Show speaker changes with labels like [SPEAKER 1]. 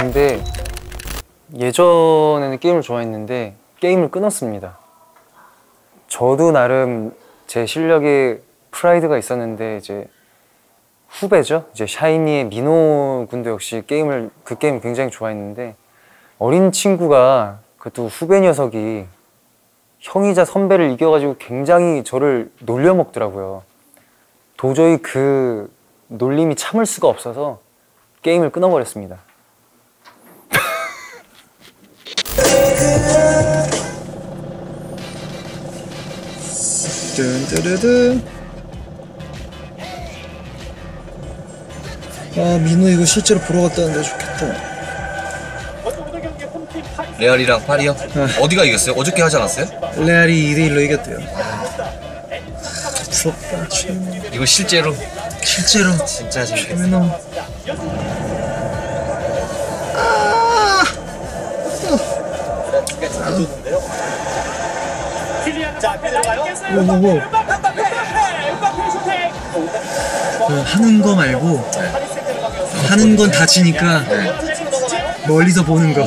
[SPEAKER 1] 근데 예전에는 게임을 좋아했는데 게임을 끊었습니다. 저도 나름 제 실력에 프라이드가 있었는데 이제 후배죠. 이제 샤이니의 민호 군도 역시 게임을 그 게임 굉장히 좋아했는데 어린 친구가 그것도 후배 녀석이 형이자 선배를 이겨가지고 굉장히 저를 놀려먹더라고요. 도저히 그 놀림이 참을 수가 없어서 게임을 끊어버렸습니다.
[SPEAKER 2] 뜬뜨르든 아 민호 이거 실제로 보러 갔다는데 좋겠다.
[SPEAKER 3] 레알이랑 파리요? 어디가 이겼어요? 어저께 하지 않았어요?
[SPEAKER 2] 레알이 2대1로 이겼대요. 부럽다 최민호
[SPEAKER 3] 이거 실제로?
[SPEAKER 2] 실제로.
[SPEAKER 3] 진짜 재밌겠어.
[SPEAKER 2] 최민호 오오 오 그 하는 거 말고 하는 건 다치니까 멀리서 보는 거